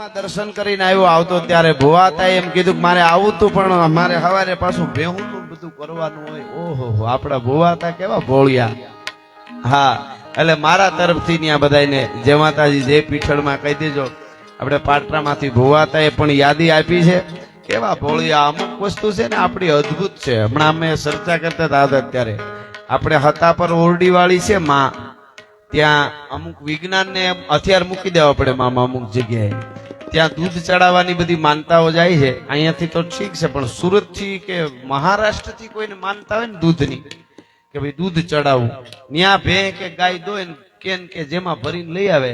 પાટલામાં દર્શન કરીને આવ્યો, આવતો ત્યારે ભુવાતા એમ કીધું કે મારે આવું તું, પણ મારે સવારે પાછું ભેહું બધું કરવાનું હોય. ઓહો, આપણા ભુવાતા કેવા ભોળિયા. હા, એટલે મારા તરફથી ત્યાં બધાને જે માતાજી જે પીઠળમાં કહી દેજો. આપણે પાટરામાંથી ભુવાતા એ પણ યાદી આપી છે. કેવા ભોળિયા, અમુક વસ્તુ છે ને આપણી અદ્ભુત છે. હમણાં અમે ચર્ચા કરતા હતા અત્યારે. આપણે હતા પર ઓરડી વાળી છે માં. ત્યાં અમુક વિજ્ઞાનને હથિયાર મૂકી દેવા પડે મામા અમુક જગ્યાએ. ત્યાં દૂધ ચડાવવાની બધી માનતાઓ જાય છે. અહીંયાથી તો ઠીક છે, પણ સુરતથી કે મહારાષ્ટ્રથી કોઈને માનતા હોય ને દૂધની, કે ભાઈ દૂધ ચડાવવું ત્યાં ભે કે ગાય દોય કેન કે જેમાં ભરીને લઈ આવે.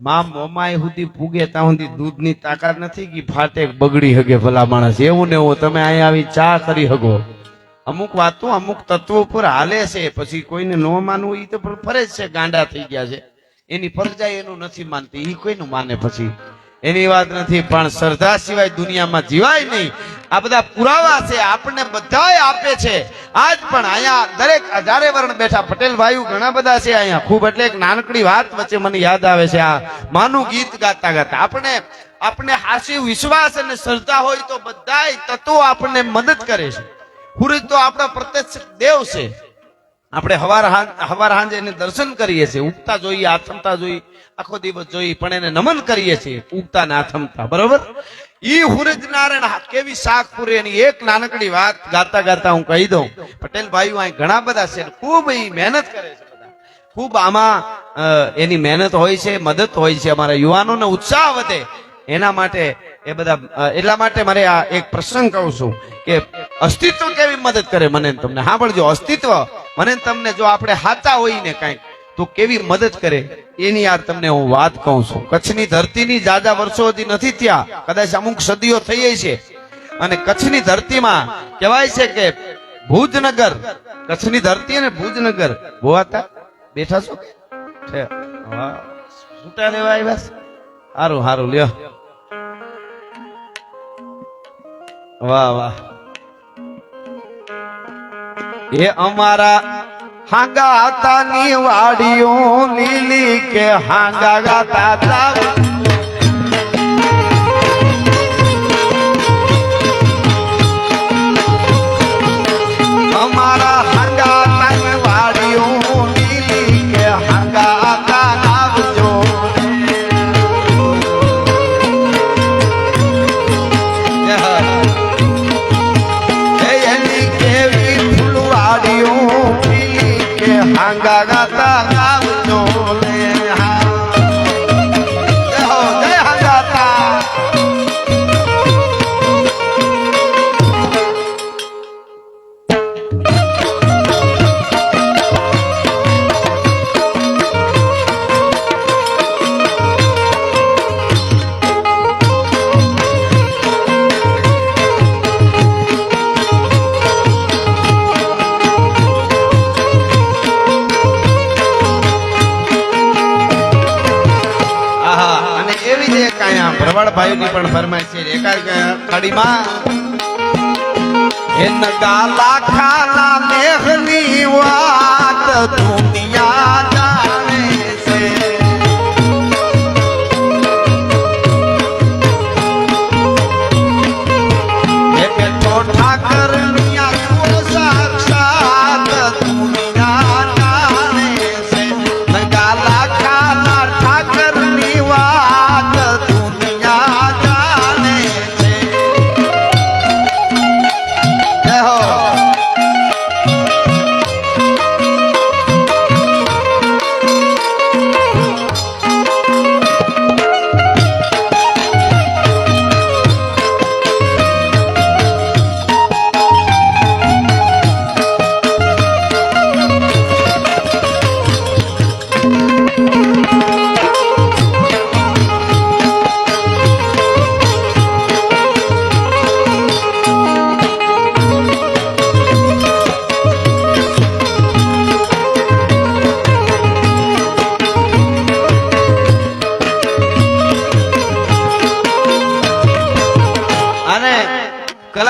મા મોમાય સુધી પૂગે ત્યાં સુધી દૂધની તાકાત નથી કે ફાટે બગડી હગે ભલા માણસ. એવું ને એવું, તમે અહીંયા આવી ચા કરી હગો. અમુક વાતો, અમુક તત્વો પર હાલે છે, પછી કોઈને ન માનવું એ તો ફરે જ છે, ગાંડા થઈ ગયા છે. એની ફરજાઈ એનું નથી માનતી એ કોઈનું માને પછી? એની વાત નથી, પણ શ્રદ્ધા સિવાય દુનિયામાં જીવાય નહીં. આ બધા પુરાવા છે, આપણને બધાએ આપે છે. આજ પણ અહીંયા દરેક હજારે વર્ણ બેઠા. પટેલ ભાઈઓ ઘણા બધા છે અહીંયા. ખૂબ એટલે એક નાનકડી વાત વચ્ચે મને યાદ આવે છે આ માનું ગીત ગાતા ગાતા. આપણે આપણે હાસી, વિશ્વાસ અને શ્રદ્ધા હોય તો બધાય તત્વો આપણને મદદ કરે છે. સૂરજ તો આપણા પ્રત્યક્ષ દેવ છે. આપણે હવાર હવાર હાંજે એને દર્શન કરીએ છીએ. ઉગતા જોઈએ, આથમતા જોઈએ. આખો દિવસ જોઈએ, પણ એને નમન કરીએ છીએ. ઉગતા ને આથમતા, બરોબર? ઈ હુરજ નારાયણ કેવી શાક પૂરે એની. એક નાનકડી વાત ગાતા ગાતા હું કહી દઉં. પટેલ ભાઈઓ અહીં ઘણા બધા છે ખૂબ એ મહેનત કરે છે ખૂબ આમાં એની મહેનત હોય છે, મદદ હોય છે અમારા યુવાનોને, ઉત્સાહ વધે. એના માટે એ બધા એટલા માટે મારે આ એક પ્રસંગ કહું છું કે અસ્તિત્વ કેવી મદદ કરે મને તમને. સાંભળજો અસ્તિત્વ મને તમને જો આપણે હાચા હોય ને કાંઈક, તો કેવી મદદ કરે? એની યાર તમને હું વાત કહું છું. કચ્છની ધરતીની જાજા વર્ષો હતી નથી ત્યાં કદાચ અમુક સદીઓ થઈ છે. અને કચ્છની ધરતીમાં કહેવાય છે કે ભુજનગર, કચ્છની ધરતી અને ભુજનગર. ભોવાતા બેઠા છો? છે છૂટા લેવા આવ્યા? સારું હારું, લ્યો. વાહ વાહ. એ અમારા હાંગા હાતાની વાડીઓ લીલી કે હાંગા ગાતા અમારા હાંગા હાતાની વાડીઓ લીલી કે હાંગા હાતા આવજો કે ભરવાડભાઈઓની પણ ફરમાઈશ છે. એકાદ ખાડીમાં એ નગા ખાલા મેઘની વાત દુનિયા જાણે છે. ઠાકર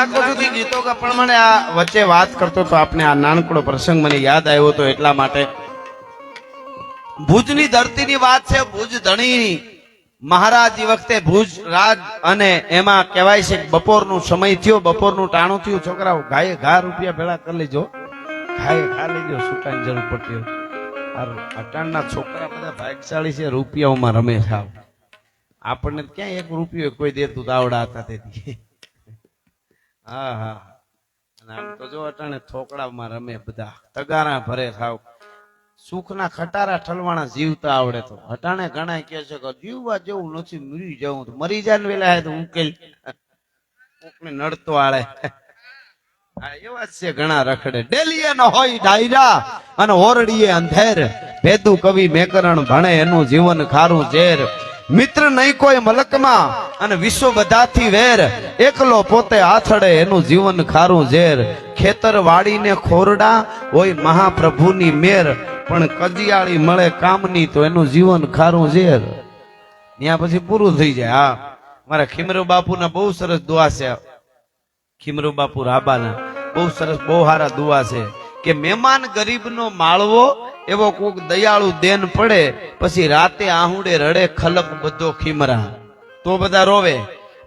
કલાકો સુધી ગીતો પણ મને આ વચ્ચે વાત કરતો તો આપને આ નાનકડો પ્રસંગ મને યાદ આવ્યો તો એટલા માટે. ભુજની ધરતીની વાત છે, ભુજ ધણીની. મહારાજ વખતે ભુજ રાજ અને એમાં કહેવાય છે બપોરનું સમય થયો, બપોરનું ટાણું થયું. છોકરાઓ, ગાયે ઘા રૂપિયા ભેળા કરી લેજો. ગાયે ઘા લેજો સુકાની જરૂર પડતી અટાણના છોકરા બધા ભાગશાળી છે, રૂપિયાઓમાં રમે છે. આપણને ક્યાં એક રૂપિયો કોઈ દેતું દાવડા હતા તેથી. હા હા આમ તો જો અટાણે થોકડામાં રમે બધા. તગારા ભરે થાવ સુખના ખટારા ઠલવાણા જીવતા આવડે તો. અટાણે ઘણા કે છે કે જીવવા જેવું નથી, મરી જવું તો. મરી જાય વેલા તો ઉકેલ કોકને નડતો આળે. એવા જ છે ઘણા રખડે. ડેલીએ ન હોય ડાયરા અને ઓરડીએ અંધેર. ભેદુ કવિ મેકરણ ભણે એનું જીવન ખારું ઝેર. મિત્ર નહીં કોઈ મલકમાં અને વિશ્વ બધાથી વેર. એકલો પોતે આથડે એનું જીવન ખારું ઝેર. ખેતર વાળીને ખોરડા હોય મહાપ્રભુની મેર. પણ કજિયાળી મળે કામની તો એનું જીવન ખારું ઝેર. ત્યાં પછી પૂરું થઈ જાય. હા, મારા ખીમરો બાપુના બહુ સરસ દુઆ છે. ખીમરો બાપુ રાબાના બહુ સરસ, બહુ સારા દુઆ છે. કે મહેમાન ગરીબનો માળવો એવો કોક દયાળુ દેન પડે, પછી રાતે આહુડે રડે ખલક બધો ખીમરા. તો બધા રોવે,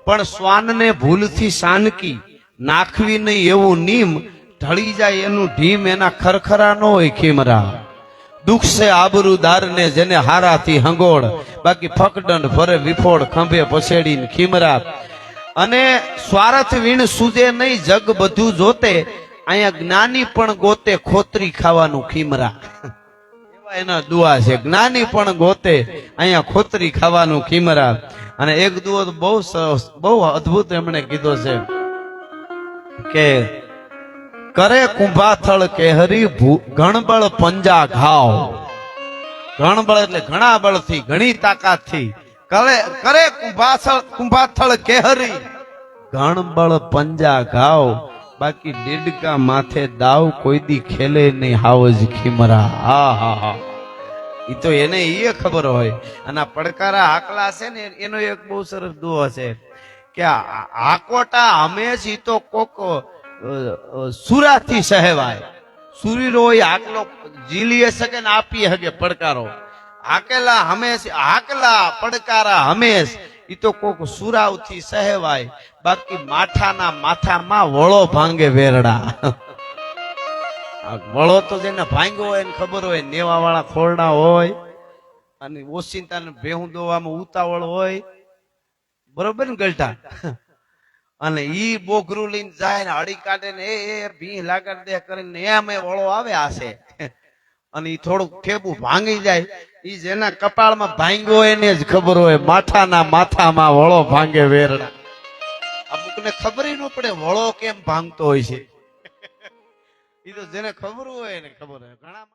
પણ શ્વાનને ભૂલથી સાનકી, નાખવી નહીં એવું નીમ, ઢળી જાય એનું ઢીમ એના ખરખરા ન હોય ખીમરા. દુઃખ છે આબરૂદાર ને જેને હારાથી હંગોળ, બાકી ફકડંડ ફરે વિફોડ ખંભે પછેડીને ખીમરા. અને સ્વાર્થ વીણ સુજે નહીં જગ બધું જોતે, અહીંયા જ્ઞાની પણ ગોતે ખોતરી ખાવાનું ખીમરા. એના દુઆ છે. જ્ઞાની પણ ગોતે. અહીંયા ખોતરી ખાવાનું ખીમરા. અને એક દુઓ બહુ સરસ, બહુ અદ્ભુત એમણે કીધો છે કે કરે કુંભાથળ કેહરી ગણબળ પંજા ઘાવ. ગણબળ એટલે ઘણા બળથી, ઘણી તાકાતથી. કરે કરે કુંભાથળ કુંભાથળ કેહરી. ગણબળ પંજા ઘાવ. બાકી ડેડકા માથે દાવ કોઈ દી ખેલે નહીં. હાવજ ખીમરા. હા હા હા. એ તો એને એ ખબર હોય. અને પડકારા હાકલા છે ને, એનો એક બહુ સરસ દુઓ છે કે હાકોટા હંમેશ ઈ તો કોક સુરાથી સહેવાય. સુરીરો હોય આકલો ઝીલી શકે ને આપી શકે પડકારો. હાકેલા હંમેશ હાકલા પડકારા હંમેશ ઈ તો કોક સુરાવથી સહેવાય. બાકી માથાના માથામાં વળો ભાંગે વેરડા. વળો તો જેને ભાંગ્યો હોય ને ખબર હોય નેવા વાળા ખોરડા હોય, અને ઓસિંતાને ભેહું દોવામાં ઉતાવળ હોય. બરોબર ને ગલટા? અને ઈ બોઘરું લઈને જાય ને હળી કાઢે ને, એ એ ભી લાગર દે, કરીને એમ એ વળો આવે આશે અને એ થોડુંક ઠેબું ભાંગી જાય. એ જેના કપાળમાં ભાંગ્યો એને જ ખબર હોય, માથાના માથામાં વળો ભાંગે વેરડા. અમુકને ખબર ન પડે વળો કેમ ભાંગતો હોય છે. એ તો જેને ખબર હોય એને ખબર હોય. ઘણા